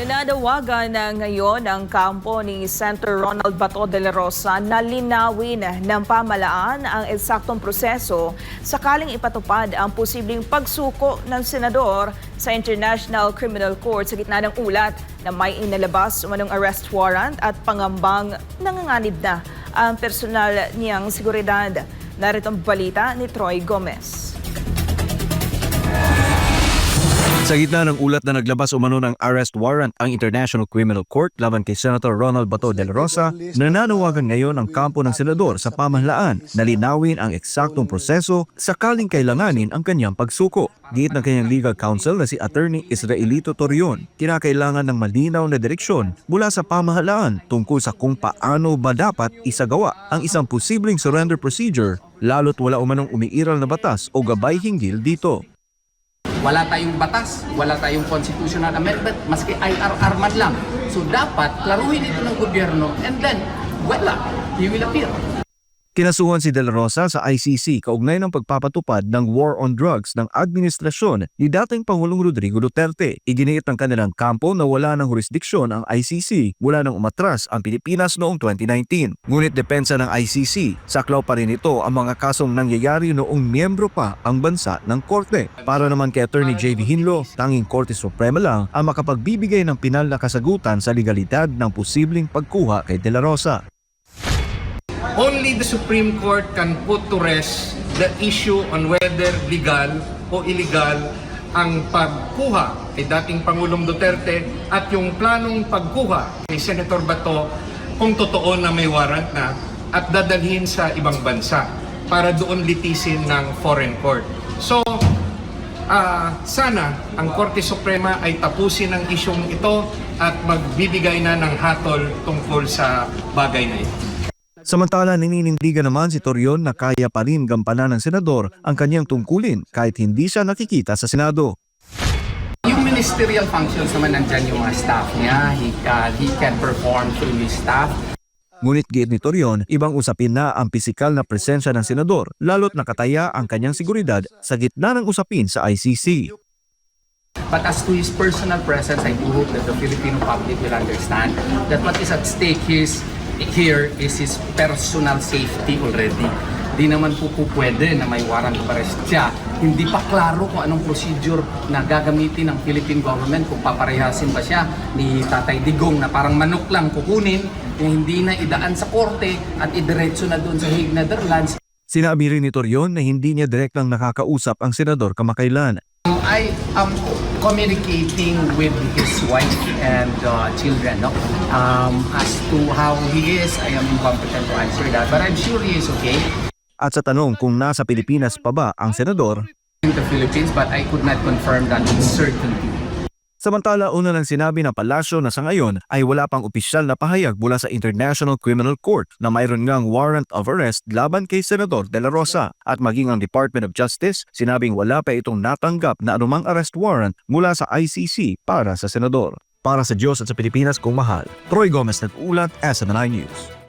Nananawagan na ngayon ang kampo ni Senator Ronald Bato de la Rosa na linawin ng pamalaan ang eksaktong proseso sakaling ipatupad ang posibleng pagsuko ng senador sa International Criminal Court sa gitna ng ulat na may inalabas umanong arrest warrant at pangambang nanganganib na ang personal niyang seguridad. Narito ang balita ni Troy Gomez. Sa gitna ng ulat na naglabas umano ng arrest warrant ang International Criminal Court laban kay Senator Ronald Bato de la Rosa, nananawagan ngayon ang kampo ng senador sa pamahalaan na linawin ang eksaktong proseso sakaling kailanganin ang kanyang pagsuko. Giit ng kanyang legal counsel na si Attorney Israelito Torion, kinakailangan ng malinaw na direksyon mula sa pamahalaan tungkol sa kung paano ba dapat isagawa ang isang posibleng surrender procedure lalo't wala umanong umiiral na batas o gabay hinggil dito. Wala tayong batas, wala tayong constitutional amendment, maski IRR man lang. So dapat klaruhin ito ng gobyerno and then, wala, he will appear. Kinasuhan si De La Rosa sa ICC kaugnay ng pagpapatupad ng war on drugs ng administrasyon ni dating Pangulong Rodrigo Duterte. Iginiit ng kanilang kampo na wala ng jurisdiksyon ang ICC mula nang umatras ang Pilipinas noong 2019. Ngunit depensa ng ICC, saklaw pa rin ito ang mga kasong nangyayari noong miyembro pa ang bansa ng korte. Para naman kay Attorney J.V. Hinlo, tanging Korte Suprema lang ang makapagbibigay ng pinal na kasagutan sa legalidad ng posibleng pagkuha kay De La Rosa. Only the Supreme Court can put to rest the issue on whether legal o illegal ang pagkuha kay dating Pangulong Duterte at yung planong pagkuha ni Senator Bato kung totoo na may warrant na at dadalhin sa ibang bansa para doon litisin ng foreign court. So, ah, sana ang Korte Suprema ay tapusin ang isyong ito at magbibigay na ng hatol tungkol sa bagay na ito. Samantala, nininindigan naman si Torion na kaya pa rin gampanan ng senador ang kanyang tungkulin kahit hindi siya nakikita sa Senado. Yung ministerial functions naman nandyan yung mga staff niya, he can, he can perform through his staff. Ngunit giit ni Torion, ibang usapin na ang pisikal na presensya ng senador lalo't nakataya ang kanyang seguridad sa gitna ng usapin sa ICC. But as to his personal presence, I do hope that the Filipino public will understand that what is at stake is, here is his personal safety already. Di naman po po pwede na may warrant of arrest siya. Hindi pa klaro kung anong procedure na gagamitin ng Philippine government kung paparehasin ba siya ni Tatay Digong na parang manok lang kukunin na hindi na idaan sa korte at idiretso na doon sa Hague, Netherlands Sinabi rin ni Torion na hindi niya direktang nakakausap ang senador kamakailan. I am communicating with his wife and uh, children. No? Um, as to how he is, I am incompetent to answer that. But I'm sure he is okay At sa tanong kung nasa Pilipinas pa ba ang senador, in the Philippines, but I could not confirm that with certainty. Samantala, una nang sinabi ng palasyo na sa ngayon ay wala pang opisyal na pahayag mula sa International Criminal Court na mayroon ngang warrant of arrest laban kay Senador De La Rosa at maging ang Department of Justice sinabing wala pa itong natanggap na anumang arrest warrant mula sa ICC para sa senador. Para sa Diyos at sa Pilipinas kung mahal, Troy Gomez nag-ulat, SMNI News.